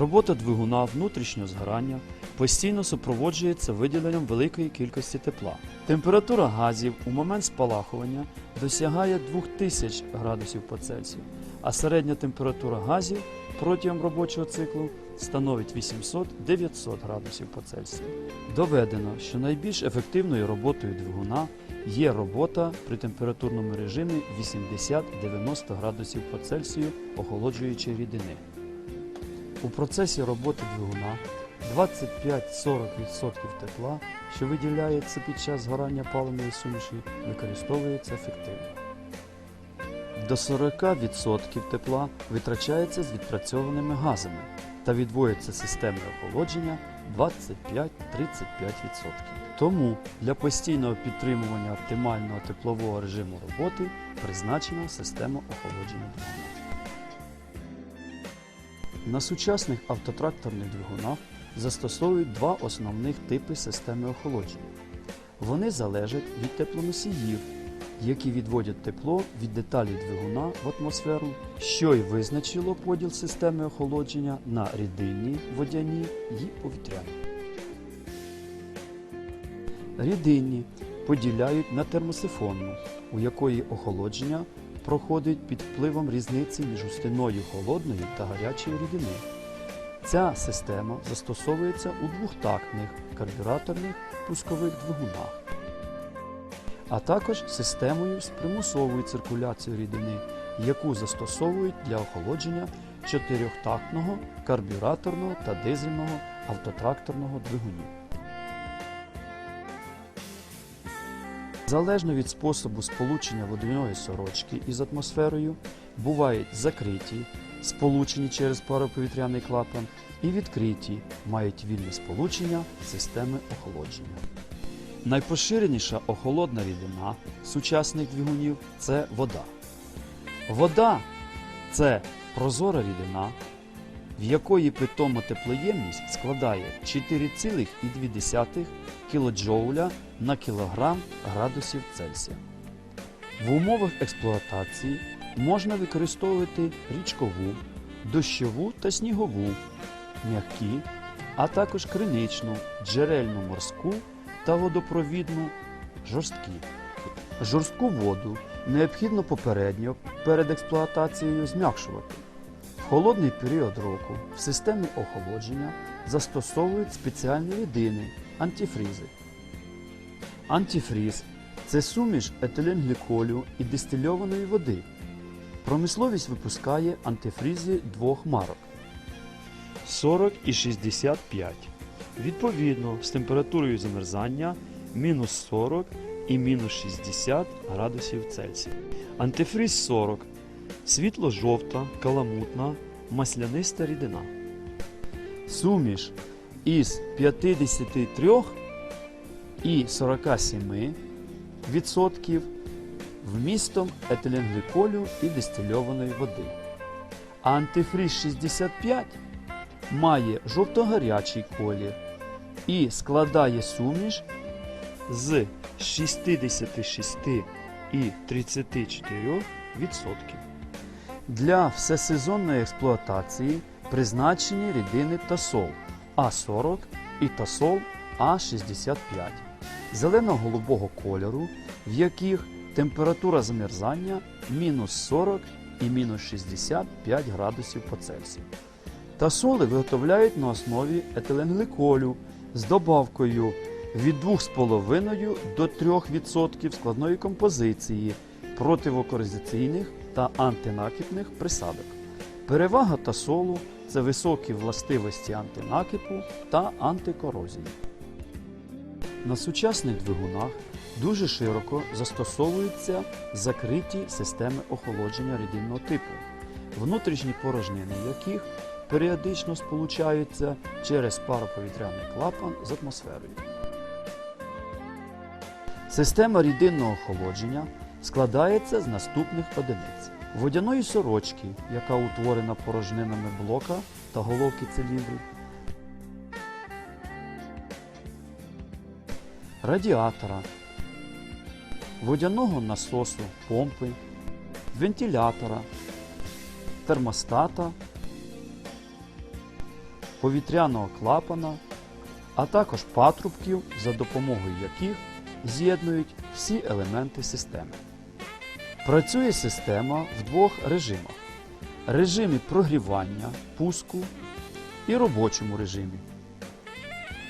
Робота двигуна внутрішнього згорання постійно супроводжується виділенням великої кількості тепла. Температура газів у момент спалахування досягає 2000 градусів по Цельсію, а середня температура газів протягом робочого циклу становить 800-900 градусів по Цельсію. Доведено, що найбільш ефективною роботою двигуна є робота при температурному режимі 80-90 градусів по Цельсію охолоджуючої рідини. У процесі роботи двигуна 25-40% тепла, що виділяється під час згорання паливної суміші, використовується ефективно. До 40% тепла витрачається з відпрацьованими газами та відводиться системне охолодження 25-35%. Тому для постійного підтримування оптимального теплового режиму роботи призначена система охолодження двигуна. На сучасних автотракторних двигунах застосовують два основних типи системи охолодження. Вони залежать від теплоносіїв, які відводять тепло від деталі двигуна в атмосферу, що й визначило поділ системи охолодження на рідинні, водяні і повітряні. Рідинні поділяють на термосифонну, у якої охолодження проходить під впливом різниці між густиною холодної та гарячої рідини. Ця система застосовується у двохтактних карбюраторних пускових двигунах, а також системою з примусовою циркуляцією рідини, яку застосовують для охолодження чотирьохтактного карбюраторного та дизельного автотракторного двигунів. Залежно від способу сполучення водяної сорочки із атмосферою, бувають закриті, сполучені через пароповітряний клапан, і відкриті, мають вільне сполучення системи охолодження. Найпоширеніша охолодна рідина сучасних двигунів це вода. Вода це прозора рідина, в якої питома теплоємність складає 4,2 кілоджоуля на кілограм градусів Цельсія. В умовах експлуатації можна використовувати річкову, дощову та снігову, м'які, а також криничну, джерельну морську та водопровідну жорсткі. Жорстку воду необхідно попередньо перед експлуатацією зм'якшувати. Холодний період року в системі охолодження застосовують спеціальні рідини антифрізи. Антифріз це суміш етиленгліколю і дистильованої води. Промисловість випускає антифрізи двох марок 40 і 65. Відповідно, з температурою замерзання мінус 40 і мінус 60 градусів Цельсія. Антифріз 40 світло-жовта, каламутна, масляниста рідина. Суміш із 53 і 47 відсотків вмістом етиленгліколю і дистильованої води. А антифріз 65 має жовто-гарячий колір і складає суміш з 66 і 34 відсотків. Для всесезонної експлуатації призначені рідини Тасол А40 і Тасол А65 зелено-голубого кольору, в яких температура замерзання мінус 40 і мінус 65 градусів по Цельсію. Тасоли виготовляють на основі етиленгліколю з добавкою від 2,5 до 3% складної композиції противокорозиційних та антинакипних присадок. Перевага тасолу це високі властивості антинакипу та антикорозії. На сучасних двигунах дуже широко застосовуються закриті системи охолодження рідинного типу, внутрішні порожнини яких періодично сполучаються через пароповітряний клапан з атмосферою. Система рідинного охолодження складається з наступних одиниць: водяної сорочки, яка утворена порожнинами блока та головки циліндрів, радіатора, водяного насосу помпи, вентилятора, термостата, повітряного клапана, а також патрубків, за допомогою яких з'єднують всі елементи системи. Працює система в двох режимах: режимі прогрівання, пуску і робочому режимі.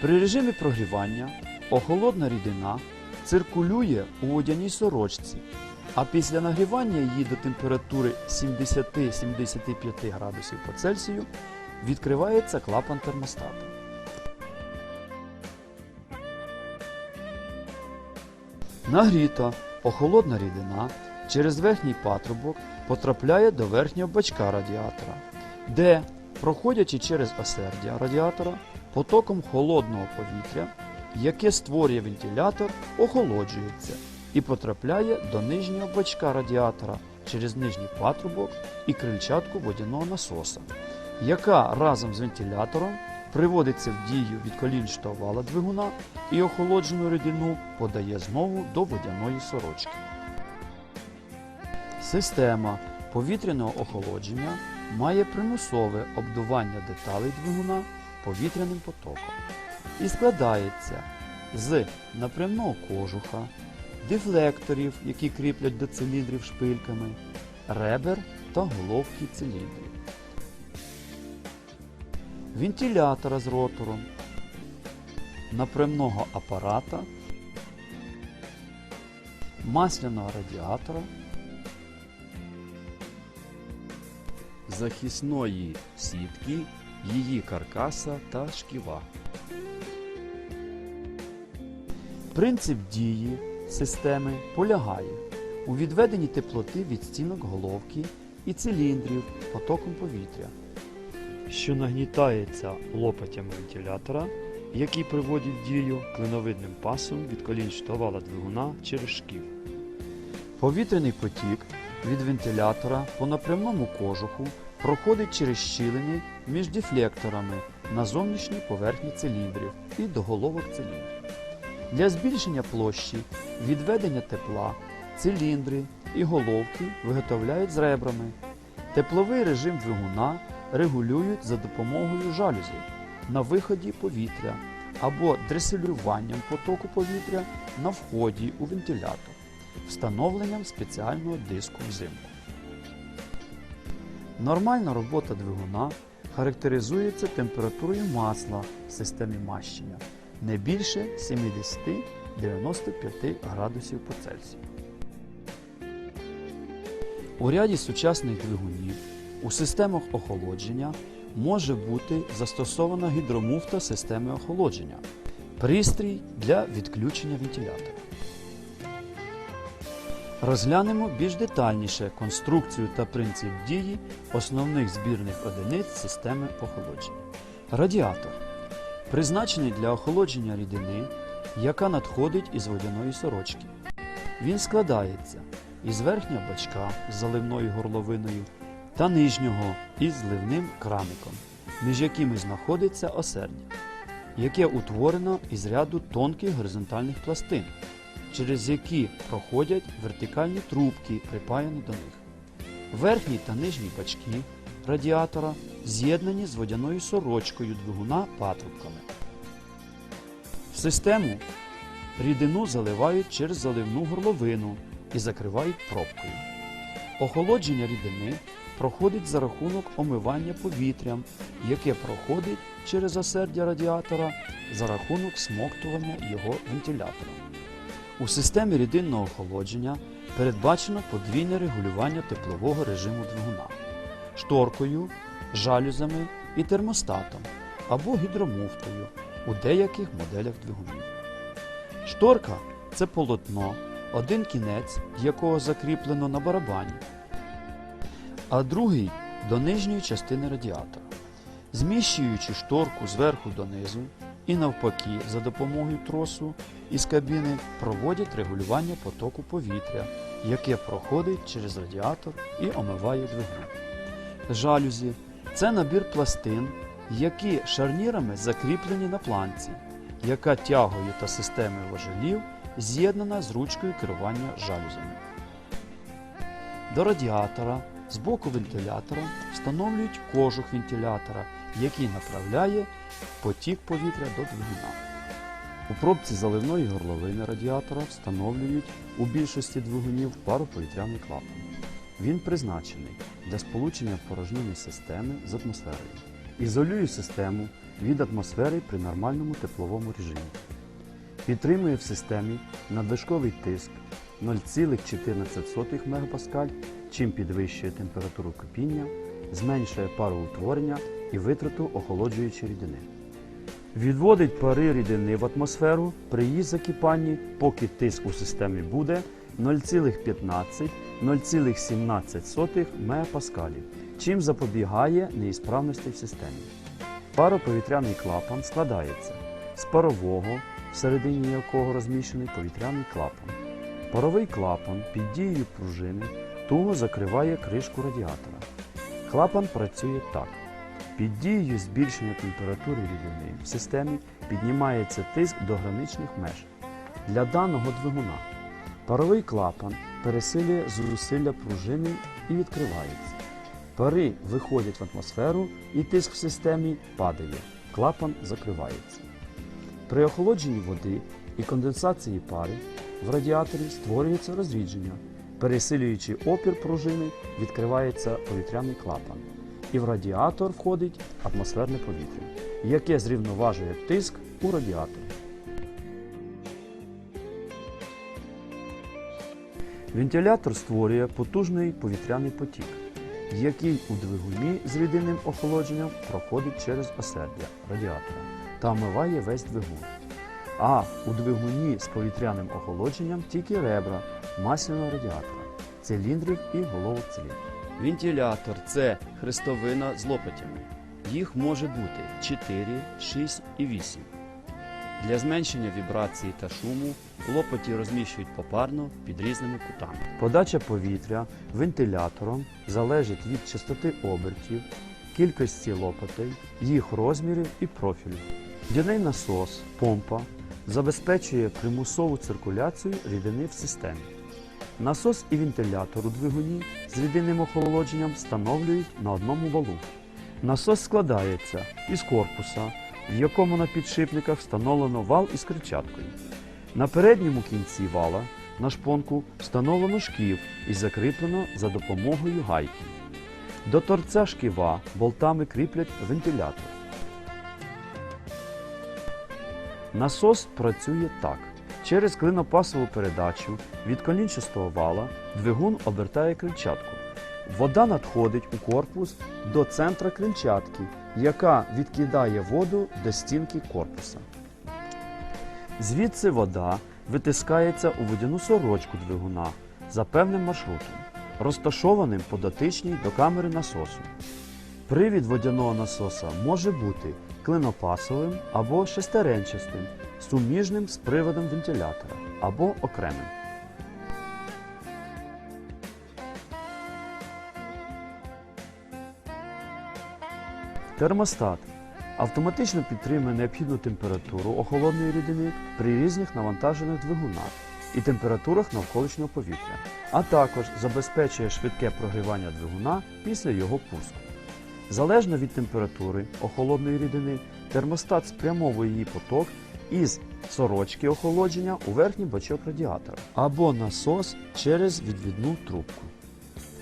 При режимі прогрівання охолодна рідина циркулює у водяній сорочці, а після нагрівання її до температури 70-75 градусів по Цельсію відкривається клапан термостата. Нагріта охолодна рідина через верхній патрубок потрапляє до верхнього бачка радіатора, де, проходячи через осердя радіатора, потоком холодного повітря, яке створює вентилятор, охолоджується і потрапляє до нижнього бачка радіатора через нижній патрубок і крильчатку водяного насоса, яка разом з вентилятором приводиться в дію від колінчатого вала двигуна і охолоджену рідину подає знову до водяної сорочки. Система повітряного охолодження має примусове обдування деталей двигуна повітряним потоком і складається з напрямного кожуха, дефлекторів, які кріплять до циліндрів шпильками, ребер та головки циліндрів, вентилятора з ротором, напрямного апарата, масляного радіатора, захисної сітки, її каркаса та шківа. Принцип дії системи полягає у відведенні теплоти від стінок головки і циліндрів потоком повітря, що нагнітається лопатями вентилятора, які приводять в дію клиновидним пасом від колінчатого вала двигуна через шків. Повітряний потік від вентилятора по напрямному кожуху проходить через щілини між дефлекторами на зовнішній поверхні циліндрів і до головок циліндрів. Для збільшення площі відведення тепла циліндри і головки виготовляють з ребрами. Тепловий режим двигуна регулюють за допомогою жалюзів на виході повітря або дреселюванням потоку повітря на вході у вентилятор, встановленням спеціального диску взимку. Нормальна робота двигуна характеризується температурою масла в системі мащення не більше 70-95 градусів по Цельсію. У ряді сучасних двигунів у системах охолодження може бути застосована гідромуфта системи охолодження, пристрій для відключення вентилятора. Розглянемо більш детальніше конструкцію та принцип дії основних збірних одиниць системи охолодження. Радіатор призначений для охолодження рідини, яка надходить із водяної сорочки. Він складається із верхнього бачка з заливною горловиною та нижнього із зливним краником, між якими знаходиться осердя, яке утворено із ряду тонких горизонтальних пластин, через які проходять вертикальні трубки, припаяні до них. Верхній та нижній бачки радіатора з'єднані з водяною сорочкою двигуна патрубками. В систему рідину заливають через заливну горловину і закривають пробкою. Охолодження рідини проходить за рахунок омивання повітрям, яке проходить через осердя радіатора за рахунок смоктування його вентилятора. У системі рідинного охолодження передбачено подвійне регулювання теплового режиму двигуна шторкою, жалюзами і термостатом або гідромуфтою у деяких моделях двигунів. Шторка це полотно, один кінець якого закріплено на барабані, а другий до нижньої частини радіатора. Зміщуючи шторку зверху донизу і навпаки за допомогою тросу із кабіни проводять регулювання потоку повітря, яке проходить через радіатор і омиває двигун. Жалюзі це набір пластин, які шарнірами закріплені на планці, яка тягою та системою важелів з'єднана з ручкою керування жалюзями. До радіатора з боку вентилятора встановлюють кожух вентилятора, який направляє потік повітря до двигуна. У пробці заливної горловини радіатора встановлюють у більшості двигунів пароповітряний клапан. Він призначений для сполучення порожнини системи з атмосферою. Ізолює систему від атмосфери при нормальному тепловому режимі. Підтримує в системі надлишковий тиск 0,14 МПа, чим підвищує температуру кипіння, зменшує пароутворення і витрату охолоджуючої рідини. Відводить пари рідини в атмосферу при її закипанні, поки тиск у системі буде 0,15-0,17 МПа, чим запобігає неісправності в системі. Пароповітряний клапан складається з парового, всередині якого розміщений повітряний клапан. Паровий клапан під дією пружини туго закриває кришку радіатора. Клапан працює так. Під дією збільшення температури рідини в системі піднімається тиск до граничних меж. Для даного двигуна паровий клапан пересилює зусилля пружини і відкривається. Пари виходять в атмосферу і тиск в системі падає. Клапан закривається. При охолодженні води і конденсації пари в радіаторі створюється розрідження. Пересилюючи опір пружини, відкривається повітряний клапан. І в радіатор входить атмосферне повітря, яке зрівноважує тиск у радіаторі. Вентилятор створює потужний повітряний потік, який у двигуні з рідинним охолодженням проходить через осердя радіатора та омиває весь двигун. А у двигуні з повітряним охолодженням тільки ребра масляного радіатора, циліндрів і головок циліндрів. Вентилятор це хрестовина з лопатями. Їх може бути 4, 6 і 8. Для зменшення вібрації та шуму лопаті розміщують попарно під різними кутами. Подача повітря вентилятором залежить від частоти обертів, кількості лопатей, їх розмірів і профілю. Водяний насос, помпа забезпечує примусову циркуляцію рідини в системі. Насос і вентилятор у двигуні з рідинним охолодженням встановлюють на одному валу. Насос складається із корпуса, в якому на підшипниках встановлено вал із кричаткою. На передньому кінці вала на шпонку встановлено шків і закріплено за допомогою гайки. До торця шківа болтами кріплять вентилятор. Насос працює так. Через клинопасову передачу від колінчастого вала двигун обертає крильчатку. Вода надходить у корпус до центра крильчатки, яка відкидає воду до стінки корпуса. Звідси вода витискається у водяну сорочку двигуна за певним маршрутом, розташованим по дотичній до камери насосу. Привід водяного насоса може бути клинопасовим або шестеренчастим, суміжним з приводом вентилятора або окремим. Термостат автоматично підтримує необхідну температуру охолодної рідини при різних навантажених двигунах і температурах навколишнього повітря, а також забезпечує швидке прогрівання двигуна після його пуску. Залежно від температури охолодної рідини, термостат спрямовує її поток із сорочки охолодження у верхній бачок радіатора або насос через відвідну трубку.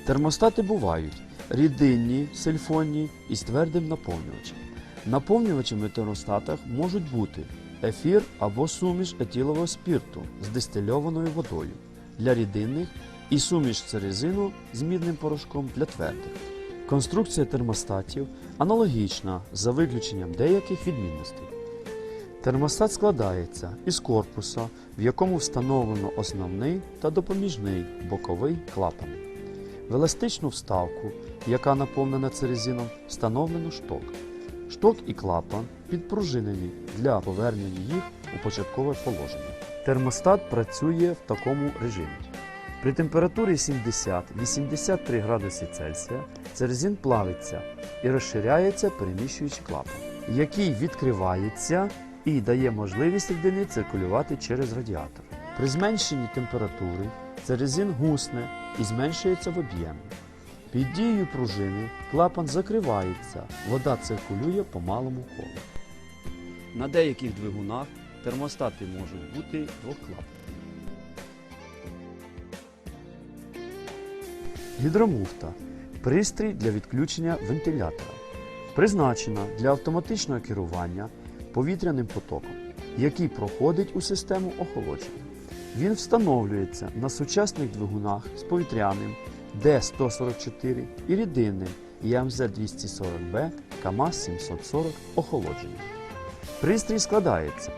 Термостати бувають рідинні, сильфонні із твердим наповнювачем. Наповнювачами в термостатах можуть бути ефір або суміш етилового спірту з дистильованою водою для рідинних і суміш церезину з мідним порошком для твердих. Конструкція термостатів аналогічна за виключенням деяких відмінностей. Термостат складається із корпуса, в якому встановлено основний та допоміжний боковий клапан. В еластичну вставку, яка наповнена церезином, встановлено шток. Шток і клапан підпружинені для повернення їх у початкове положення. Термостат працює в такому режимі. При температурі 70-83 градуси Цельсія церезин плавиться і розширяється, переміщуючи клапан, який відкривається і дає можливість рідини циркулювати через радіатор. При зменшенні температури церезин гусне і зменшується в об'ємі. Під дією пружини клапан закривається, вода циркулює по малому колу. На деяких двигунах термостати можуть бути двохклапанні. Гідромуфта пристрій для відключення вентилятора. Призначена для автоматичного керування повітряним потоком, який проходить у систему охолодження. Він встановлюється на сучасних двигунах з повітряним Д-144 і рідинним ЯМЗ-240Б КАМАЗ-740 охолодження. Пристрій складається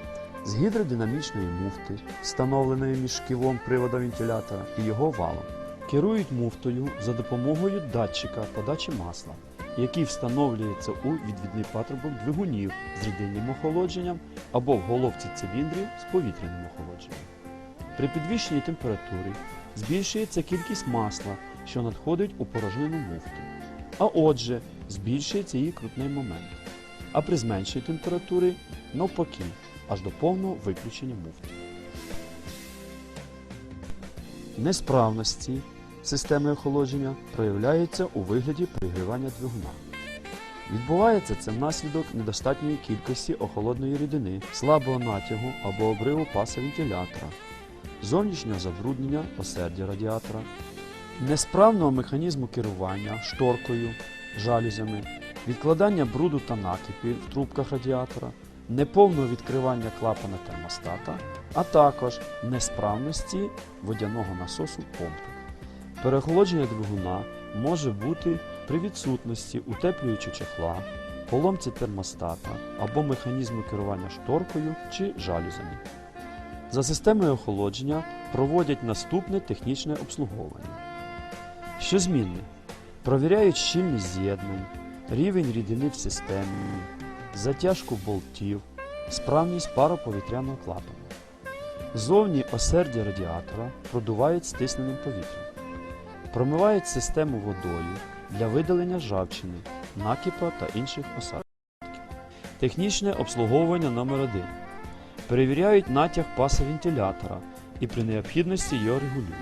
з гідродинамічної муфти, встановленої між шківом привода вентилятора і його валом. Керують муфтою за допомогою датчика подачі масла, який встановлюється у відвідний патрубок двигунів з рідинним охолодженням або в головці циліндрів з повітряним охолодженням. При підвищенні температури збільшується кількість масла, що надходить у порожнину муфти. А отже, збільшується її крутний момент. А при зменшенні температури навпаки, аж до повного виключення муфти. Несправності системи охолодження проявляються у вигляді пригрівання двигуна. Відбувається це внаслідок недостатньої кількості охолодної рідини, слабого натягу або обриву паса вентилятора, зовнішнього забруднення осердя радіатора, несправного механізму керування шторкою, жалюзями, відкладання бруду та накипів в трубках радіатора, неповного відкривання клапана термостата, а також несправності водяного насосу помпи. Переохолодження двигуна може бути при відсутності утеплюючого чехла, поломці термостата або механізму керування шторкою чи жалюзями. За системою охолодження проводять наступне технічне обслуговування. Що змінне? Провіряють щільність з'єднань, рівень рідини в системі, затяжку болтів, справність пароповітряного клапану. Зовні осердя радіатора продувають стисненим повітрям. Промивають систему водою для видалення ржавчини, накипа та інших осадків. Технічне обслуговування номер 1 Перевіряють натяг паса вентилятора і при необхідності його регулюють.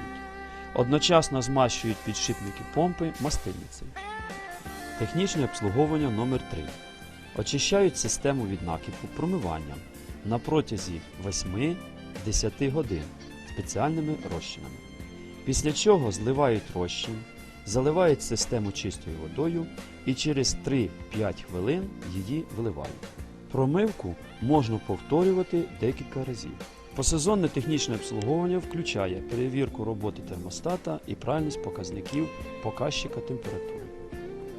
Одночасно змащують підшипники помпи мастильницею. Технічне обслуговування номер 3 Очищають систему від накипу промиванням на протязі 8-10 годин спеціальними розчинами. Після чого зливають розчин, заливають систему чистою водою і через 3-5 хвилин її виливають. Промивку можна повторювати декілька разів. Посезонне технічне обслуговування включає перевірку роботи термостата і правильність показників показчика температури.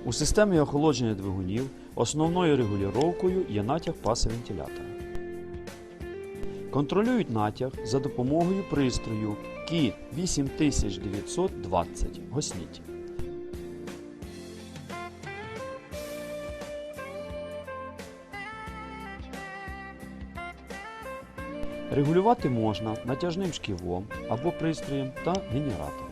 У системі охолодження двигунів основною регулювання є натяг паса вентилятора. Контролюють натяг за допомогою пристрою КІ 8920 Госніть. Регулювати можна натяжним шківом або пристроєм та генератором.